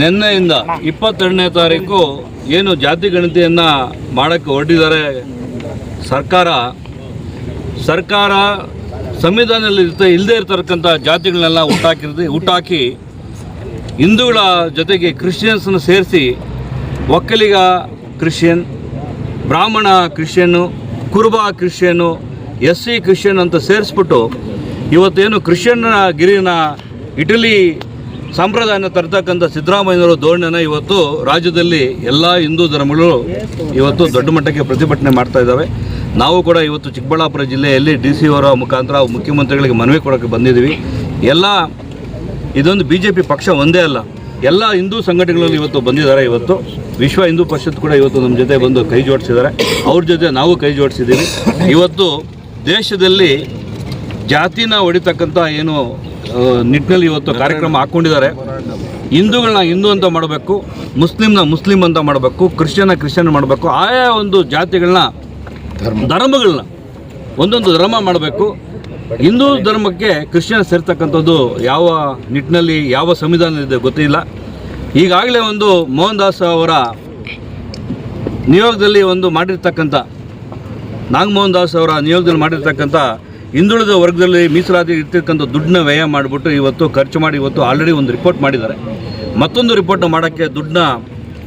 ನಿನ್ನೆಯಿಂದ ಇಪ್ಪತ್ತೆರಡನೇ ತಾರೀಕು ಏನು ಜಾತಿ ಗಣತಿಯನ್ನು ಮಾಡೋಕ್ಕೆ ಹೊರಟಿದ್ದಾರೆ ಸರ್ಕಾರ ಸರ್ಕಾರ ಸಂವಿಧಾನದಲ್ಲಿ ಇರ್ತ ಇಲ್ಲದೆ ಇರ್ತಕ್ಕಂಥ ಜಾತಿಗಳನ್ನೆಲ್ಲ ಹುಟ್ಟಾಕಿರ್ದು, ಹುಟ್ಟಾಕಿ ಹಿಂದೂಗಳ ಜೊತೆಗೆ ಕ್ರಿಶ್ಚಿಯನ್ಸನ್ನು ಸೇರಿಸಿ ಒಕ್ಕಲಿಗ ಕ್ರಿಶ್ಚಿಯನ್, ಬ್ರಾಹ್ಮಣ ಕ್ರಿಶ್ಚಿಯನ್ನು, ಕುರುಬ ಕ್ರಿಶ್ಚಿಯನ್ನು, ಎಸ್ ಸಿ ಕ್ರಿಶ್ಚಿಯನ್ ಅಂತ ಸೇರಿಸ್ಬಿಟ್ಟು ಇವತ್ತೇನು ಕ್ರಿಶ್ಚಿಯನ್ನ ಗಿರಿನ ಇಟಲಿ ಸಂಪ್ರದಾಯನ ತರ್ತಕ್ಕಂಥ ಸಿದ್ದರಾಮಯ್ಯನವರ ಧೋರಣೆನ ಇವತ್ತು ರಾಜ್ಯದಲ್ಲಿ ಎಲ್ಲ ಹಿಂದೂ ಧರ್ಮಗಳು ಇವತ್ತು ದೊಡ್ಡ ಮಟ್ಟಕ್ಕೆ ಪ್ರತಿಭಟನೆ ಮಾಡ್ತಾ ಇದ್ದಾವೆ. ನಾವು ಕೂಡ ಇವತ್ತು ಚಿಕ್ಕಬಳ್ಳಾಪುರ ಜಿಲ್ಲೆಯಲ್ಲಿ ಡಿ ಸಿ ಅವರ ಮುಖಾಂತರ ಮುಖ್ಯಮಂತ್ರಿಗಳಿಗೆ ಮನವಿ ಕೊಡೋಕ್ಕೆ ಬಂದಿದ್ದೀವಿ. ಎಲ್ಲ ಇದೊಂದು ಬಿ ಜೆ ಪಿ ಪಕ್ಷ ಒಂದೇ ಅಲ್ಲ, ಎಲ್ಲ ಹಿಂದೂ ಸಂಘಟನೆಗಳಲ್ಲಿ ಇವತ್ತು ಬಂದಿದ್ದಾರೆ ಇವತ್ತು. ವಿಶ್ವ ಹಿಂದೂ ಪರಿಷತ್ ಕೂಡ ಇವತ್ತು ನಮ್ಮ ಜೊತೆ ಬಂದು ಕೈ ಜೋಡಿಸಿದ್ದಾರೆ. ಅವ್ರ ಜೊತೆ ನಾವು ಕೈ ಜೋಡಿಸಿದ್ದೀವಿ. ಇವತ್ತು ದೇಶದಲ್ಲಿ ಜಾತಿನ ಹೊಡಿತಕ್ಕಂಥ ಏನು ನಿಟ್ಟಿನಲ್ಲಿ ಇವತ್ತು ಕಾರ್ಯಕ್ರಮ ಹಾಕ್ಕೊಂಡಿದ್ದಾರೆ. ಹಿಂದೂಗಳನ್ನ ಹಿಂದೂ ಅಂತ ಮಾಡಬೇಕು ಮುಸ್ಲಿಮ್ನ ಮುಸ್ಲಿಂ ಅಂತ ಮಾಡಬೇಕು ಕ್ರಿಶ್ಚಿಯನ್ನ ಕ್ರಿಶ್ಚಿಯನ್ ಮಾಡಬೇಕು ಆಯಾ ಒಂದು ಜಾತಿಗಳನ್ನ ಧರ್ಮಗಳನ್ನ ಒಂದೊಂದು ಧರ್ಮ ಮಾಡಬೇಕು. ಹಿಂದೂ ಧರ್ಮಕ್ಕೆ ಕ್ರಿಶ್ಚಿಯನ್ ಸೇರ್ತಕ್ಕಂಥದ್ದು ಯಾವ ನಿಟ್ಟಿನಲ್ಲಿ ಯಾವ ಸಂವಿಧಾನದಿದೆ ಗೊತ್ತಿಲ್ಲ. ಈಗಾಗಲೇ ಒಂದು ಮೋಹನ್ ದಾಸ್ ಅವರ ನಿಯೋಗದಲ್ಲಿ ಒಂದು ಮಾಡಿರ್ತಕ್ಕಂಥ ನಾಗಮೋಹನ್ ದಾಸ್ ಅವರ ನಿಯೋಗದಲ್ಲಿ ಮಾಡಿರ್ತಕ್ಕಂಥ ಹಿಂದುಳಿದ ವರ್ಗದಲ್ಲಿ ಮೀಸಲಾತಿ ಇರ್ತಕ್ಕಂಥ ದುಡ್ಡನ್ನ ವ್ಯಯ ಮಾಡಿಬಿಟ್ಟು ಇವತ್ತು ಖರ್ಚು ಮಾಡಿ ಇವತ್ತು ಆಲ್ರೆಡಿ ಒಂದು ರಿಪೋರ್ಟ್ ಮಾಡಿದ್ದಾರೆ. ಮತ್ತೊಂದು ರಿಪೋರ್ಟ್ನ ಮಾಡೋಕ್ಕೆ ದುಡ್ಡನ್ನ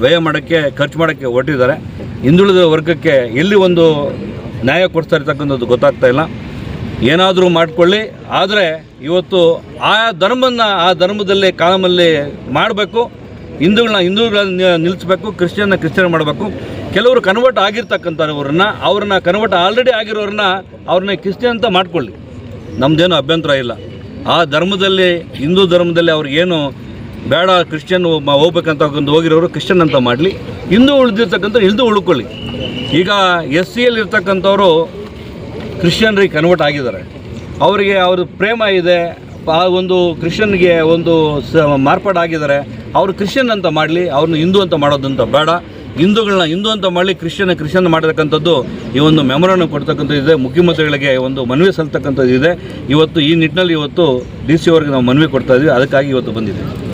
ವ್ಯಯ ಮಾಡೋಕ್ಕೆ, ಖರ್ಚು ಮಾಡೋಕ್ಕೆ ಹೊರಟಿದ್ದಾರೆ. ಹಿಂದುಳಿದ ವರ್ಗಕ್ಕೆ ಎಲ್ಲಿ ಒಂದು ನ್ಯಾಯ ಕೊಡ್ತಾ ಇರ್ತಕ್ಕಂಥದ್ದು ಗೊತ್ತಾಗ್ತಾ ಇಲ್ಲ. ಏನಾದರೂ ಮಾಡಿಕೊಳ್ಳಿ. ಆದರೆ ಇವತ್ತು ಆ ಧರ್ಮನ ಆ ಧರ್ಮದಲ್ಲಿ ಕಾಲಮಲ್ಲಿ ಮಾಡಬೇಕು. ಹಿಂದೂಗಳನ್ನ ಹಿಂದೂಗಳನ್ನ ನಿಲ್ಲಿಸ್ಬೇಕು. ಕ್ರಿಶ್ಚಿಯನ್ನ ಕ್ರಿಶ್ಚಿಯನ್ ಮಾಡಬೇಕು. ಕೆಲವರು ಕನ್ವರ್ಟ್ ಆಗಿರ್ತಕ್ಕಂಥವ್ರನ್ನ, ಅವ್ರನ್ನ ಕನ್ವರ್ಟ್ ಆಲ್ರೆಡಿ ಆಗಿರೋರನ್ನ ಅವ್ರನ್ನ ಕ್ರಿಶ್ಚಿಯನ್ ಅಂತ ಮಾಡ್ಕೊಳ್ಳಿ. ನಮ್ಮದೇನು ಅಭ್ಯಂತರ ಇಲ್ಲ. ಆ ಧರ್ಮದಲ್ಲಿ, ಹಿಂದೂ ಧರ್ಮದಲ್ಲಿ ಅವ್ರಿಗೇನು ಬೇಡ ಕ್ರಿಶ್ಚಿಯನ್ ಹೋಗ್ಬೇಕಂತ ಹೋಗಿರೋರು ಕ್ರಿಶ್ಚಿಯನ್ ಅಂತ ಮಾಡಲಿ. ಹಿಂದೂ ಉಳಿದಿರ್ತಕ್ಕಂಥ ಹಿಂದೂ ಉಳ್ಕೊಳ್ಳಿ. ಈಗ ಎಸ್ ಸಿಯಲ್ಲಿ ಇರ್ತಕ್ಕಂಥವ್ರು ಕ್ರಿಶ್ಚಿಯನ್ರಿಗೆ ಕನ್ವರ್ಟ್ ಆಗಿದ್ದಾರೆ. ಅವರಿಗೆ ಅವ್ರ ಪ್ರೇಮ ಇದೆ. ಆ ಒಂದು ಕ್ರಿಶ್ಚಿಯನ್ಗೆ ಒಂದು ಸ ಮಾರ್ಪಾಡಾಗಿದ್ದಾರೆ. ಅವರು ಕ್ರಿಶ್ಚಿಯನ್ ಅಂತ ಮಾಡಲಿ. ಅವ್ರನ್ನ ಹಿಂದೂ ಅಂತ ಮಾಡೋದಂತ ಬೇಡ. ಹಿಂದೂಗಳನ್ನ, ಹಿಂದೂ ಅಂತ ಮಾಡಲಿ ಕ್ರಿಶ್ಚಿಯನ್ ಕ್ರಿಶ್ಚಿಯನ್ ಮಾಡತಕ್ಕಂಥದ್ದು ಈ ಒಂದು ಮೆಮೊರನ್ನು ಕೊಡ್ತಕ್ಕಂಥದ್ದು ಇದೆ, ಮುಖ್ಯಮಂತ್ರಿಗಳಿಗೆ ಒಂದು ಮನವಿ ಸಲ್ತಕ್ಕಂಥದ್ದು ಇದೆ. ಇವತ್ತು ಈ ನಿಟ್ಟಿನಲ್ಲಿ ಇವತ್ತು ಡಿ ಸಿ ಅವ್ರಿಗೆ ನಾವು ಮನವಿ ಕೊಡ್ತಾ ಇದ್ದೀವಿ ಅದಕ್ಕಾಗಿ ಇವತ್ತು ಬಂದಿದ್ದೀವಿ.